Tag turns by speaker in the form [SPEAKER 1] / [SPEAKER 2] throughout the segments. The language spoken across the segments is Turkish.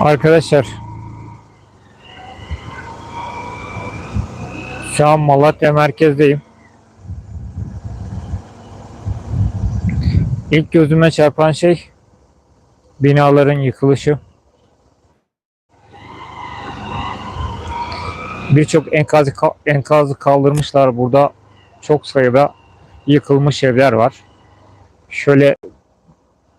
[SPEAKER 1] Arkadaşlar şu an Malatya merkezdeyim. İlk gözüme çarpan şey binaların yıkılışı. Birçok enkazı, enkazı kaldırmışlar. Burada çok sayıda yıkılmış evler var. Şöyle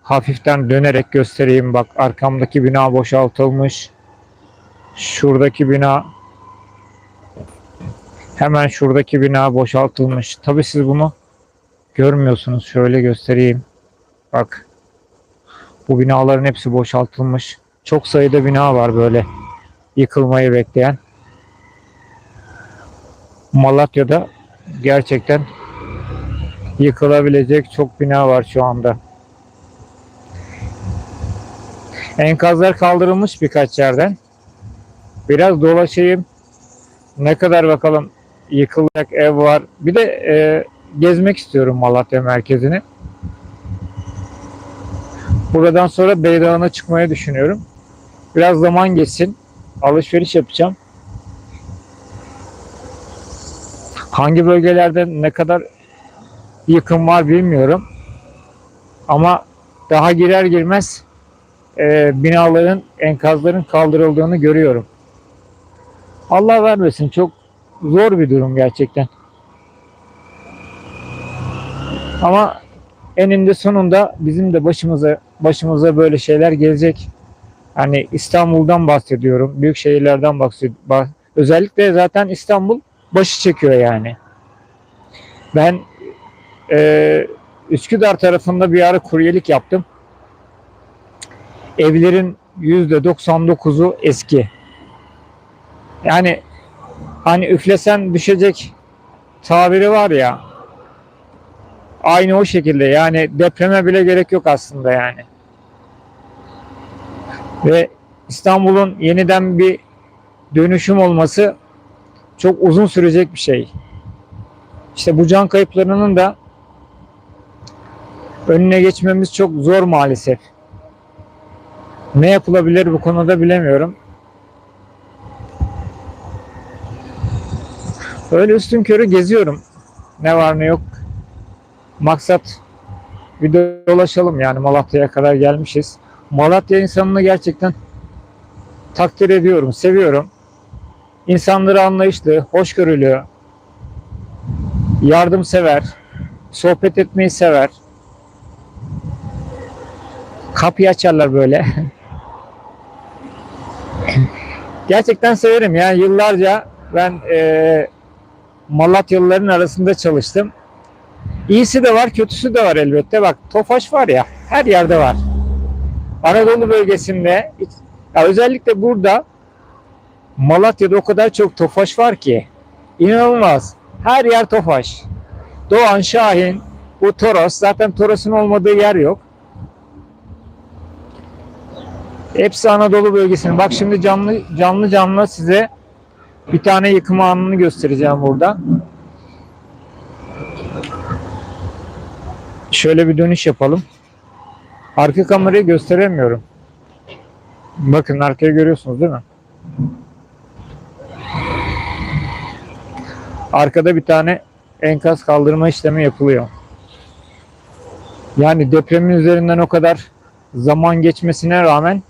[SPEAKER 1] hafiften dönerek göstereyim. Bak arkamdaki bina boşaltılmış. Şuradaki bina hemen şuradaki bina boşaltılmış. Tabi siz bunu görmüyorsunuz. Şöyle göstereyim. Bak bu binaların hepsi boşaltılmış. Çok sayıda bina var böyle yıkılmayı bekleyen. Malatya'da gerçekten yıkılabilecek çok bina var şu anda. Enkazlar kaldırılmış birkaç yerden. Biraz dolaşayım. Ne kadar bakalım yıkılacak ev var. Bir de e, gezmek istiyorum Malatya merkezini. Buradan sonra Beydağı'na çıkmayı düşünüyorum. Biraz zaman geçsin. Alışveriş yapacağım. Hangi bölgelerde ne kadar yıkım var bilmiyorum. Ama daha girer girmez e, binaların, enkazların kaldırıldığını görüyorum. Allah vermesin çok zor bir durum gerçekten. Ama eninde sonunda bizim de başımıza başımıza böyle şeyler gelecek. Hani İstanbul'dan bahsediyorum, büyük şehirlerden bahsediyorum. Özellikle zaten İstanbul başı çekiyor yani. Ben e, Üsküdar tarafında bir ara kuryelik yaptım. Evlerin %99'u eski. Yani hani üflesen düşecek tabiri var ya aynı o şekilde yani depreme bile gerek yok aslında yani. Ve İstanbul'un yeniden bir dönüşüm olması çok uzun sürecek bir şey. İşte bu can kayıplarının da önüne geçmemiz çok zor maalesef. Ne yapılabilir bu konuda bilemiyorum. Öyle üstün körü geziyorum. Ne var ne yok. Maksat bir dolaşalım yani Malatya'ya kadar gelmişiz. Malatya insanını gerçekten takdir ediyorum, seviyorum. İnsanları anlayışlı, hoşgörülü, yardımsever, sohbet etmeyi sever. Kapıyı açarlar böyle. Gerçekten severim yani yıllarca ben e, Malatyalıların arasında çalıştım. İyisi de var, kötüsü de var elbette. Bak Tofaş var ya, her yerde var. Anadolu bölgesinde, ya özellikle burada Malatya'da o kadar çok Tofaş var ki inanılmaz. Her yer Tofaş. Doğan, Şahin, bu Toros. Zaten Toros'un olmadığı yer yok. Hepsi Anadolu bölgesinin. Bak şimdi canlı canlı canlı size bir tane yıkım anını göstereceğim burada. Şöyle bir dönüş yapalım. Arka kamerayı gösteremiyorum. Bakın arkaya görüyorsunuz değil mi? Arkada bir tane enkaz kaldırma işlemi yapılıyor. Yani depremin üzerinden o kadar zaman geçmesine rağmen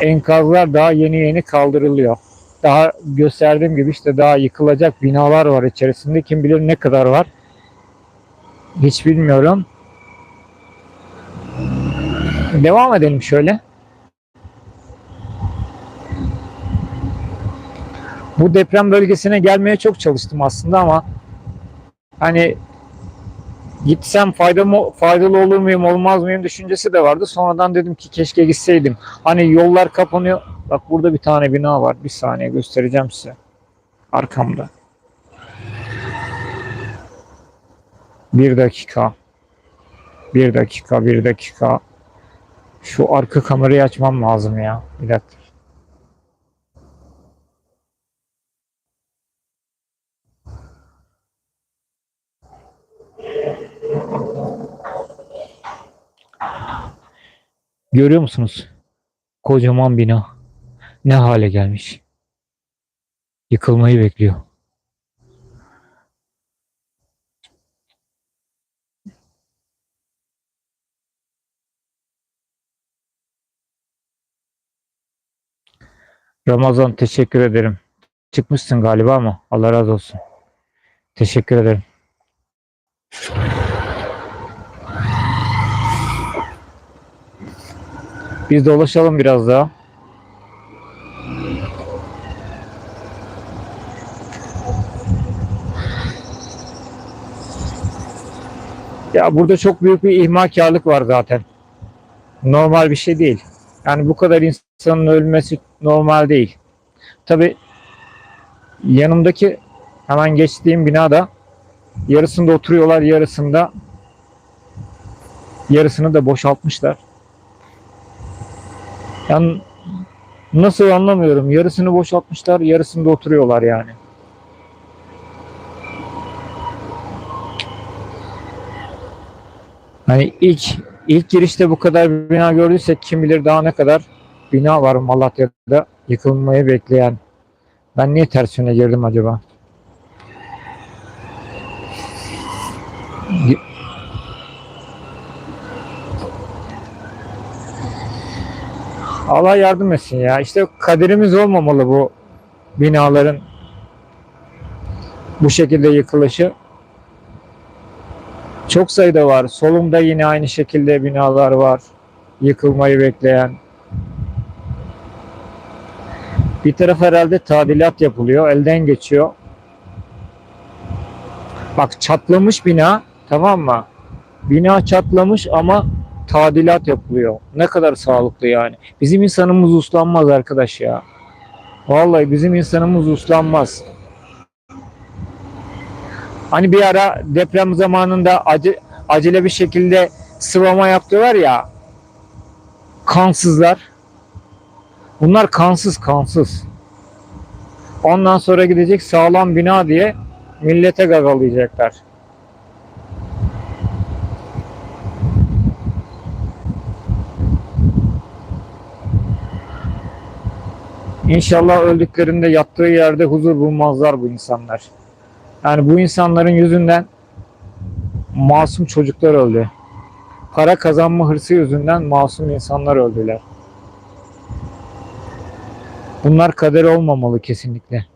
[SPEAKER 1] enkazlar daha yeni yeni kaldırılıyor. Daha gösterdiğim gibi işte daha yıkılacak binalar var içerisinde. Kim bilir ne kadar var. Hiç bilmiyorum. Devam edelim şöyle. Bu deprem bölgesine gelmeye çok çalıştım aslında ama hani gitsem faydalı, faydalı olur muyum olmaz mıyım düşüncesi de vardı. Sonradan dedim ki keşke gitseydim. Hani yollar kapanıyor. Bak burada bir tane bina var. Bir saniye göstereceğim size. Arkamda. Bir dakika. Bir dakika, bir dakika. Şu arka kamerayı açmam lazım ya. Bir dakika. Görüyor musunuz? Kocaman bina. Ne hale gelmiş. Yıkılmayı bekliyor. Ramazan teşekkür ederim. Çıkmışsın galiba ama Allah razı olsun. Teşekkür ederim. Biz dolaşalım biraz daha. Ya burada çok büyük bir ihmalkarlık var zaten. Normal bir şey değil. Yani bu kadar insanın ölmesi normal değil. Tabi yanımdaki hemen geçtiğim binada yarısında oturuyorlar yarısında yarısını da boşaltmışlar. Yani nasıl anlamıyorum. Yarısını boşaltmışlar, yarısında oturuyorlar yani. Hani ilk ilk girişte bu kadar bina gördüysek kim bilir daha ne kadar bina var Malatya'da yıkılmayı bekleyen. Ben niye ters yöne girdim acaba? Allah yardım etsin ya. İşte kaderimiz olmamalı bu binaların bu şekilde yıkılışı. Çok sayıda var. Solumda yine aynı şekilde binalar var. Yıkılmayı bekleyen. Bir taraf herhalde tadilat yapılıyor. Elden geçiyor. Bak çatlamış bina tamam mı? Bina çatlamış ama tadilat yapılıyor. Ne kadar sağlıklı yani. Bizim insanımız uslanmaz arkadaş ya. Vallahi bizim insanımız uslanmaz. Hani bir ara deprem zamanında ace- acele bir şekilde sıvama yaptılar ya. Kansızlar. Bunlar kansız kansız. Ondan sonra gidecek sağlam bina diye millete gagalayacaklar. İnşallah öldüklerinde yattığı yerde huzur bulmazlar bu insanlar. Yani bu insanların yüzünden masum çocuklar öldü. Para kazanma hırsı yüzünden masum insanlar öldüler. Bunlar kader olmamalı kesinlikle.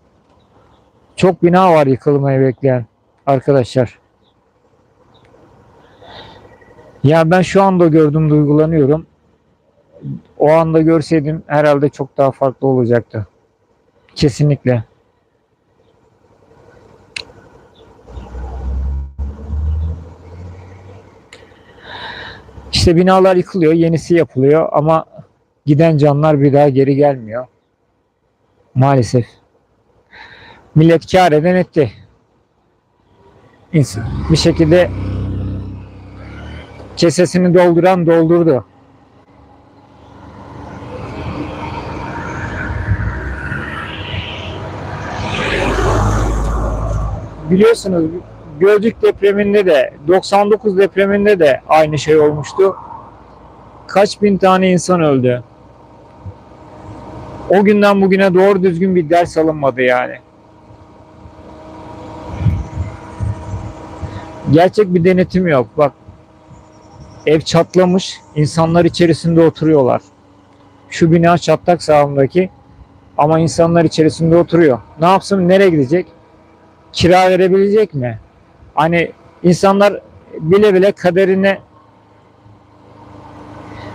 [SPEAKER 1] Çok bina var yıkılmayı bekleyen arkadaşlar. Ya ben şu anda gördüm duygulanıyorum. O anda görseydim herhalde çok daha farklı olacaktı. Kesinlikle. İşte binalar yıkılıyor, yenisi yapılıyor ama giden canlar bir daha geri gelmiyor. Maalesef. Millet kar eden etti. İns- Bir şekilde kesesini dolduran doldurdu. Biliyorsunuz Gölcük depreminde de 99 depreminde de aynı şey olmuştu. Kaç bin tane insan öldü. O günden bugüne doğru düzgün bir ders alınmadı yani. Gerçek bir denetim yok. Bak ev çatlamış, insanlar içerisinde oturuyorlar. Şu bina çatlak sağımdaki ama insanlar içerisinde oturuyor. Ne yapsın, nereye gidecek? Kira verebilecek mi? Hani insanlar bile bile kaderine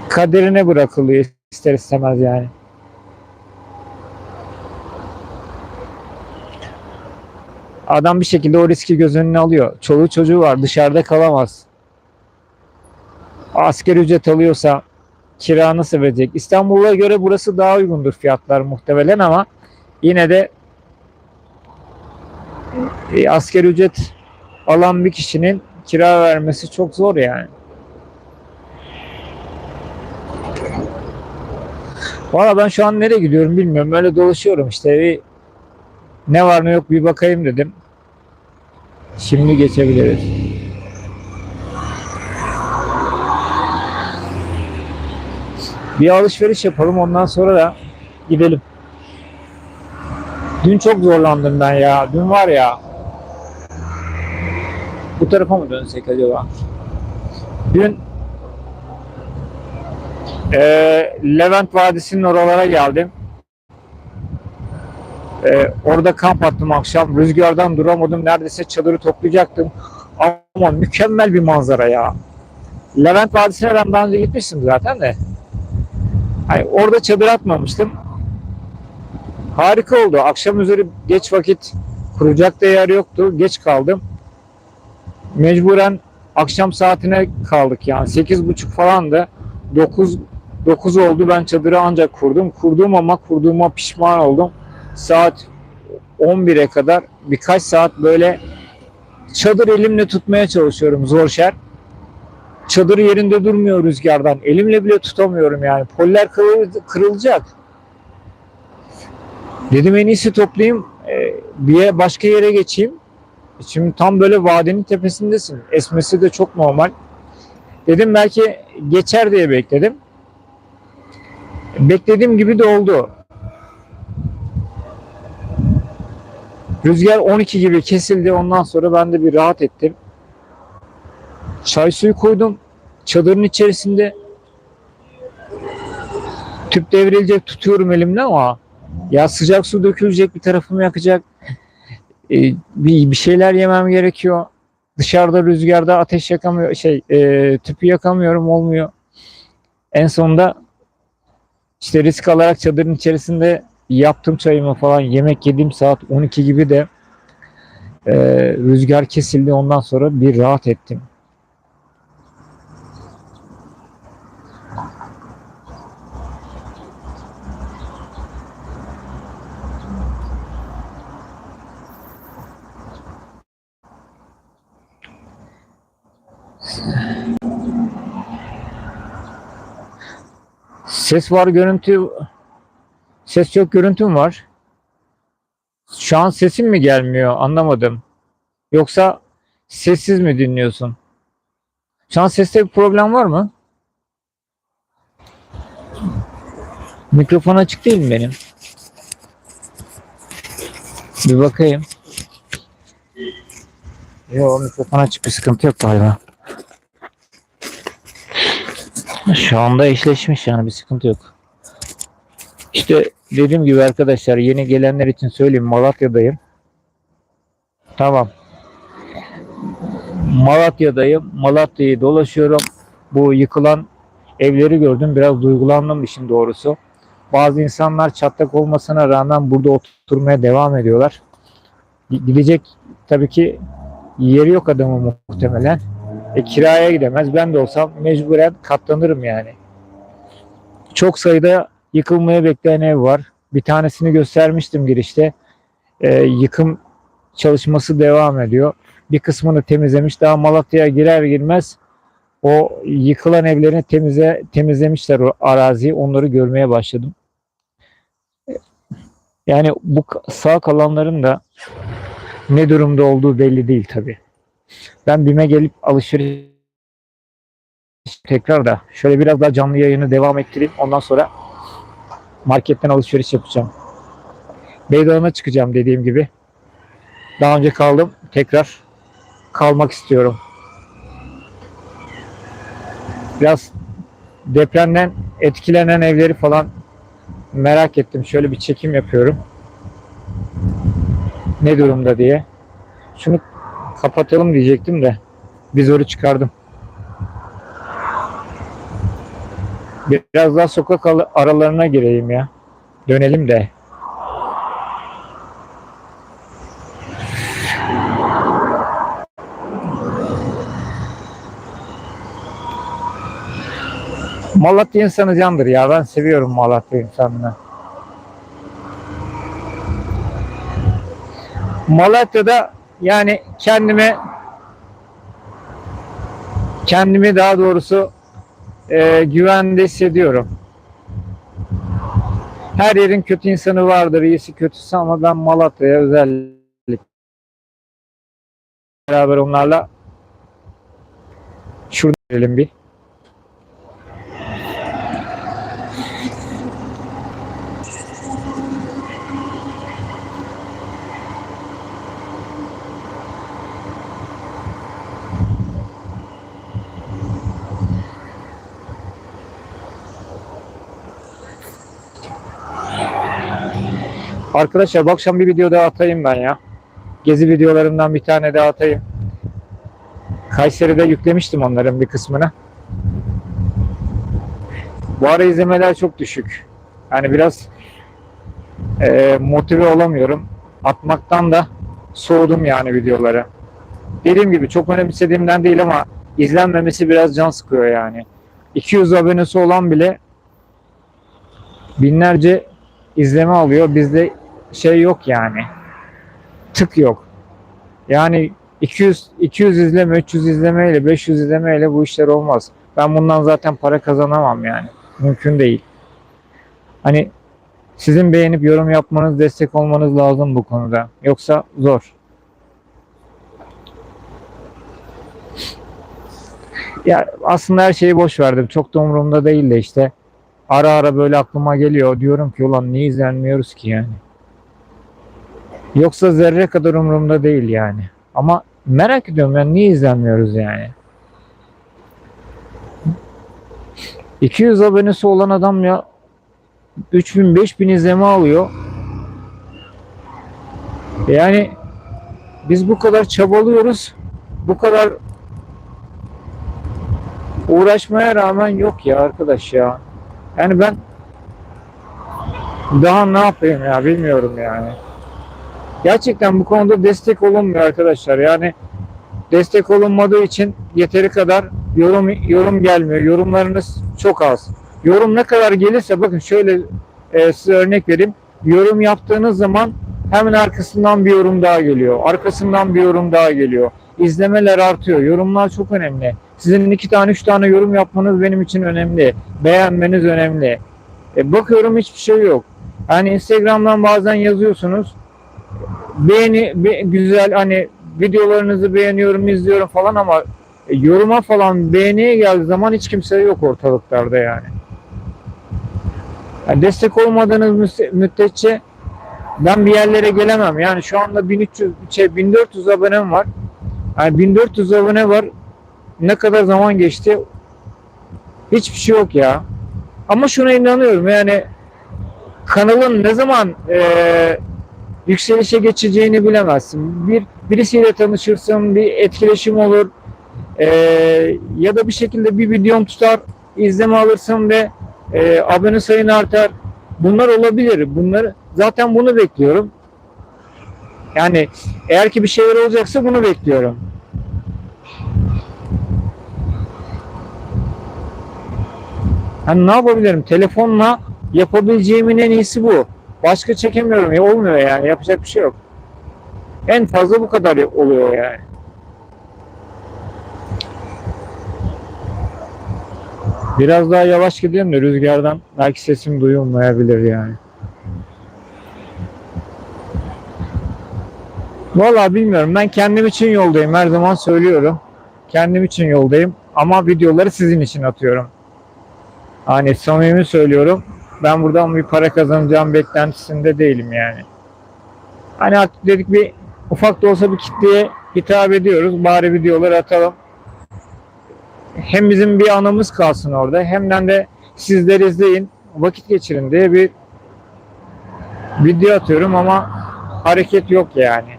[SPEAKER 1] kaderine bırakılıyor ister istemez yani. Adam bir şekilde o riski göz önüne alıyor. Çoluğu çocuğu var dışarıda kalamaz. Asker ücret alıyorsa kira nasıl verecek? İstanbul'a göre burası daha uygundur fiyatlar muhtemelen ama yine de e, asker ücret alan bir kişinin kira vermesi çok zor yani. Valla ben şu an nereye gidiyorum bilmiyorum. Öyle dolaşıyorum işte. Bir, ne var ne yok bir bakayım dedim. Şimdi geçebiliriz. Bir alışveriş yapalım ondan sonra da gidelim. Dün çok zorlandım ben ya. Dün var ya. Bu tarafa mı dönsek acaba? Dün eee, Levent Vadisi'nin oralara geldim. Eee, orada kamp attım akşam. Rüzgardan duramadım. Neredeyse çadırı toplayacaktım. Ama mükemmel bir manzara ya. Levent Vadisi'ne ben daha önce gitmiştim zaten de. Hani orada çadır atmamıştım. Harika oldu. Akşam üzeri geç vakit kuracak da yer yoktu. Geç kaldım. Mecburen akşam saatine kaldık yani. 8.30 falan da 9 9 oldu ben çadırı ancak kurdum. Kurduğum ama kurduğuma pişman oldum. Saat 11'e kadar birkaç saat böyle çadır elimle tutmaya çalışıyorum zor şer. Çadır yerinde durmuyor rüzgardan. Elimle bile tutamıyorum yani. Poller kırıl- kırılacak. Dedim en iyisi toplayayım. e, Bir yere, başka yere geçeyim. Şimdi tam böyle vadinin tepesindesin. Esmesi de çok normal. Dedim belki geçer diye bekledim. Beklediğim gibi de oldu. Rüzgar 12 gibi kesildi. Ondan sonra ben de bir rahat ettim. Çay suyu koydum. Çadırın içerisinde tüp devrilecek tutuyorum elimde ama ya sıcak su dökülecek bir tarafımı yakacak. Ee, bir, bir şeyler yemem gerekiyor. Dışarıda rüzgarda ateş yakamıyor şey e, tüpü yakamıyorum olmuyor. En sonunda işte risk alarak çadırın içerisinde yaptım çayımı falan yemek yediğim saat 12 gibi de e, rüzgar kesildi ondan sonra bir rahat ettim. Ses var, görüntü ses yok, görüntüm var. Şu an sesim mi gelmiyor? Anlamadım. Yoksa sessiz mi dinliyorsun? Şu an seste bir problem var mı? Mikrofon açık değil mi benim? Bir bakayım. Yok mikrofon açık bir sıkıntı yok galiba. Şu anda eşleşmiş yani bir sıkıntı yok. İşte dediğim gibi arkadaşlar yeni gelenler için söyleyeyim Malatya'dayım. Tamam. Malatya'dayım. Malatya'yı dolaşıyorum. Bu yıkılan evleri gördüm. Biraz duygulandım işin doğrusu. Bazı insanlar çatlak olmasına rağmen burada oturmaya devam ediyorlar. Gidecek tabii ki yeri yok adamın muhtemelen. E, kiraya gidemez. Ben de olsam mecburen katlanırım yani. Çok sayıda yıkılmaya bekleyen ev var. Bir tanesini göstermiştim girişte. E, yıkım çalışması devam ediyor. Bir kısmını temizlemiş. Daha Malatya'ya girer girmez o yıkılan evlerini temize, temizlemişler o araziyi. Onları görmeye başladım. Yani bu sağ kalanların da ne durumda olduğu belli değil tabii. Ben BİM'e gelip alışveriş tekrar da şöyle biraz daha canlı yayını devam ettireyim. Ondan sonra marketten alışveriş yapacağım. Beydağı'na çıkacağım dediğim gibi. Daha önce kaldım. Tekrar kalmak istiyorum. Biraz depremden etkilenen evleri falan merak ettim. Şöyle bir çekim yapıyorum. Ne durumda diye. Şunu kapatalım diyecektim de vizörü çıkardım. Biraz daha sokak al- aralarına gireyim ya. Dönelim de. Malatya insanı candır ya. Ben seviyorum Malatya insanını. Malatya'da yani kendime kendimi daha doğrusu e, güvende hissediyorum. Her yerin kötü insanı vardır, iyisi kötüsü ama ben Malatya'ya özellikle beraber onlarla şurada gidelim bir. Arkadaşlar bu akşam bir video daha atayım ben ya. Gezi videolarından bir tane daha atayım. Kayseri'de yüklemiştim onların bir kısmını. Bu ara izlemeler çok düşük. Yani biraz e, motive olamıyorum. Atmaktan da soğudum yani videoları. Dediğim gibi çok önemsediğimden değil ama izlenmemesi biraz can sıkıyor yani. 200 abonesi olan bile binlerce izleme alıyor. Bizde şey yok yani. Tık yok. Yani 200 200 izleme, 300 izleme ile 500 izleme ile bu işler olmaz. Ben bundan zaten para kazanamam yani. Mümkün değil. Hani sizin beğenip yorum yapmanız, destek olmanız lazım bu konuda. Yoksa zor. Ya aslında her şeyi boş verdim. Çok da umurumda değil de işte ara ara böyle aklıma geliyor. Diyorum ki ulan niye izlenmiyoruz ki yani. Yoksa zerre kadar umurumda değil yani. Ama merak ediyorum yani niye izlenmiyoruz yani. 200 abonesi olan adam ya 3000 5000 izleme alıyor. Yani biz bu kadar çabalıyoruz. Bu kadar uğraşmaya rağmen yok ya arkadaş ya. Yani ben daha ne yapayım ya bilmiyorum yani. Gerçekten bu konuda destek olunmuyor arkadaşlar. Yani destek olunmadığı için yeteri kadar yorum yorum gelmiyor. Yorumlarınız çok az. Yorum ne kadar gelirse bakın şöyle e, size örnek vereyim. Yorum yaptığınız zaman hemen arkasından bir yorum daha geliyor. Arkasından bir yorum daha geliyor. İzlemeler artıyor. Yorumlar çok önemli. Sizin iki tane üç tane yorum yapmanız benim için önemli. Beğenmeniz önemli. E, bakıyorum hiçbir şey yok. Yani Instagram'dan bazen yazıyorsunuz. Beğeni be- güzel hani videolarınızı beğeniyorum, izliyorum falan ama e, yoruma falan beğeniye geldiği zaman hiç kimse yok ortalıklarda yani. Yani destek olmadığınız müddetçe ben bir yerlere gelemem. Yani şu anda 1300 şey 1400 abonem var. Yani 1400 abone var. Ne kadar zaman geçti? Hiçbir şey yok ya. Ama şuna inanıyorum yani kanalın ne zaman eee, yükselişe geçeceğini bilemezsin. Bir birisiyle tanışırsın, bir etkileşim olur. Eee, ya da bir şekilde bir videom tutar, izleme alırsın ve eee, abone sayın artar. Bunlar olabilir. Bunları zaten bunu bekliyorum. Yani eğer ki bir şeyler olacaksa bunu bekliyorum. Hani ne yapabilirim? Telefonla yapabileceğimin en iyisi bu. Başka çekemiyorum. Ya olmuyor yani. Yapacak bir şey yok. En fazla bu kadar oluyor yani. Biraz daha yavaş gidelim de rüzgardan belki sesim duyulmayabilir yani. Vallahi bilmiyorum. Ben kendim için yoldayım. Her zaman söylüyorum. Kendim için yoldayım. Ama videoları sizin için atıyorum. Hani samimi söylüyorum. Ben buradan bir para kazanacağım beklentisinde değilim yani. Hani dedik bir ufak da olsa bir kitleye hitap ediyoruz. Bari videoları atalım. Hem bizim bir anımız kalsın orada. Hem de sizler izleyin. Vakit geçirin diye bir video atıyorum ama hareket yok yani.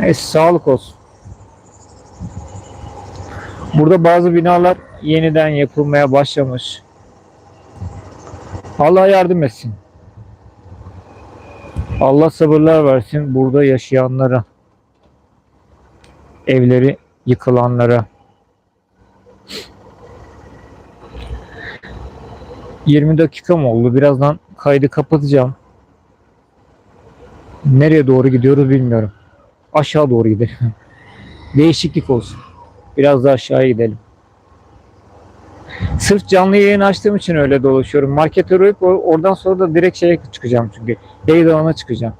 [SPEAKER 1] Neyse sağlık olsun. Burada bazı binalar yeniden yapılmaya başlamış. Allah yardım etsin. Allah sabırlar versin burada yaşayanlara. Evleri yıkılanlara. 20 dakika mı oldu? Birazdan kaydı kapatacağım. Nereye doğru gidiyoruz bilmiyorum. Aşağı doğru gidelim. Değişiklik olsun. Biraz daha aşağı gidelim. Sırf canlı yayın açtığım için öyle dolaşıyorum. Markete uğrayıp or- oradan sonra da direkt şeye çıkacağım çünkü. Beydoğan'a çıkacağım.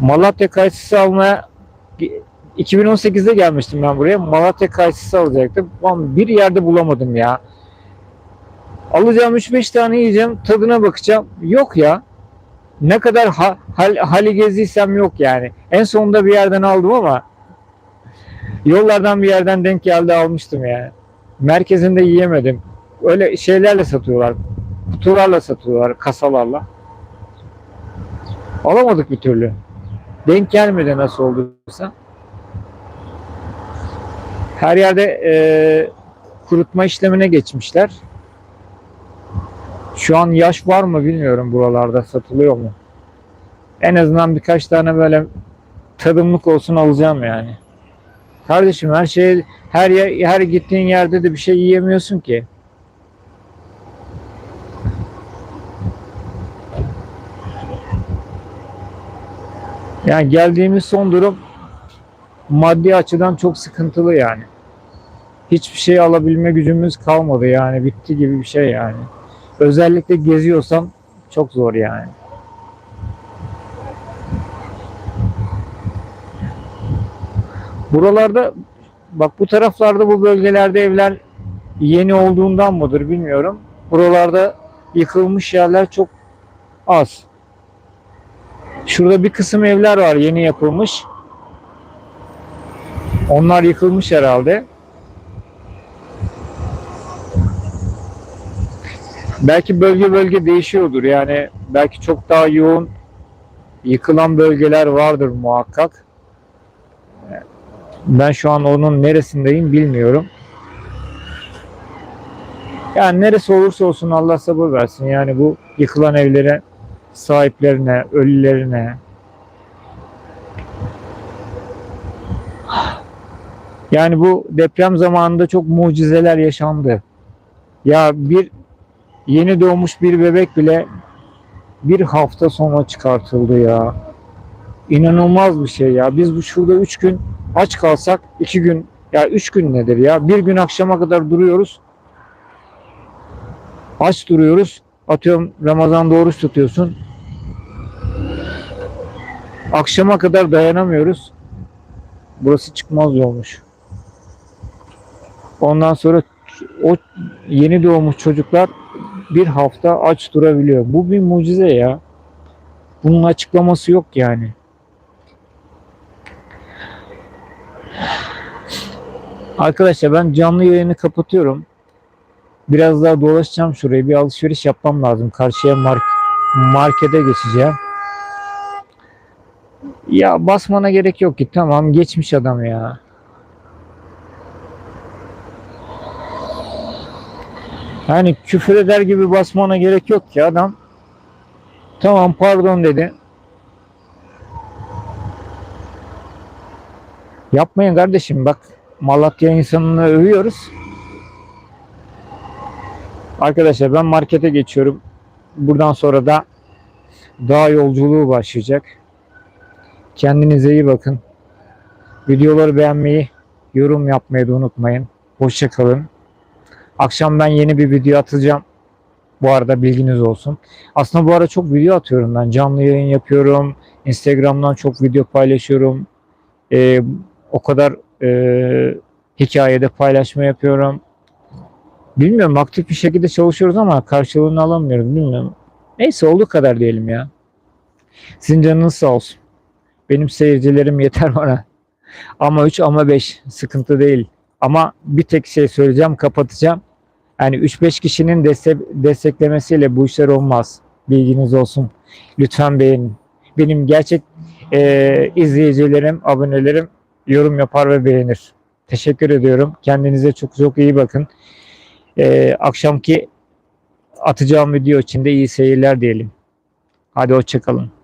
[SPEAKER 1] Malatya kayısısı almaya 2018'de gelmiştim ben buraya. Malatya kayısısı alacaktım. Bir yerde bulamadım ya. Alacağım 3-5 tane yiyeceğim. Tadına bakacağım. Yok ya. Ne kadar ha, hal, hali gezdiysem yok yani. En sonunda bir yerden aldım ama yollardan bir yerden denk geldi almıştım yani. Merkezinde yiyemedim. öyle şeylerle satıyorlar. Kutularla satıyorlar, kasalarla. Alamadık bir türlü. Denk gelmedi nasıl olduysa. Her yerde e, kurutma işlemine geçmişler. Şu an yaş var mı bilmiyorum buralarda satılıyor mu? En azından birkaç tane böyle tadımlık olsun alacağım yani. Kardeşim her şey her yer, her gittiğin yerde de bir şey yiyemiyorsun ki. Yani geldiğimiz son durum maddi açıdan çok sıkıntılı yani. Hiçbir şey alabilme gücümüz kalmadı yani bitti gibi bir şey yani. Özellikle geziyorsam çok zor yani. Buralarda bak bu taraflarda bu bölgelerde evler yeni olduğundan mıdır bilmiyorum. Buralarda yıkılmış yerler çok az. Şurada bir kısım evler var yeni yapılmış. Onlar yıkılmış herhalde. Belki bölge bölge değişiyordur. Yani belki çok daha yoğun yıkılan bölgeler vardır muhakkak. Ben şu an onun neresindeyim bilmiyorum. Yani neresi olursa olsun Allah sabır versin. Yani bu yıkılan evlere sahiplerine, ölülerine yani bu deprem zamanında çok mucizeler yaşandı. Ya bir yeni doğmuş bir bebek bile bir hafta sonra çıkartıldı ya. İnanılmaz bir şey ya. Biz bu şurada üç gün aç kalsak iki gün ya üç gün nedir ya? Bir gün akşama kadar duruyoruz. Aç duruyoruz. Atıyorum Ramazan oruç tutuyorsun. Akşama kadar dayanamıyoruz. Burası çıkmaz yolmuş. Ondan sonra o yeni doğmuş çocuklar bir hafta aç durabiliyor. Bu bir mucize ya. Bunun açıklaması yok yani. Arkadaşlar ben canlı yayını kapatıyorum. Biraz daha dolaşacağım şurayı. Bir alışveriş yapmam lazım. Karşıya mark markete geçeceğim. Ya basmana gerek yok ki. Tamam geçmiş adam ya. Yani küfür eder gibi basmana gerek yok ki adam. Tamam pardon dedi. Yapmayın kardeşim bak Malatya insanını övüyoruz. Arkadaşlar ben markete geçiyorum. Buradan sonra da dağ yolculuğu başlayacak. Kendinize iyi bakın. Videoları beğenmeyi, yorum yapmayı da unutmayın. Hoşça kalın. Akşam ben yeni bir video atacağım. Bu arada bilginiz olsun. Aslında bu ara çok video atıyorum ben. Canlı yayın yapıyorum. Instagram'dan çok video paylaşıyorum. Ee, o kadar e, hikayede paylaşma yapıyorum. Bilmiyorum aktif bir şekilde çalışıyoruz ama karşılığını alamıyoruz. Bilmiyorum. Neyse olduğu kadar diyelim ya. Sizin canınız sağ olsun. Benim seyircilerim yeter bana. Ama 3 ama 5 sıkıntı değil. Ama bir tek şey söyleyeceğim kapatacağım. Yani 3-5 kişinin destek, desteklemesiyle bu işler olmaz. Bilginiz olsun. Lütfen beğenin. Benim gerçek e, izleyicilerim, abonelerim yorum yapar ve beğenir. Teşekkür ediyorum. Kendinize çok çok iyi bakın. E, akşamki atacağım video için de iyi seyirler diyelim. Hadi hoşçakalın.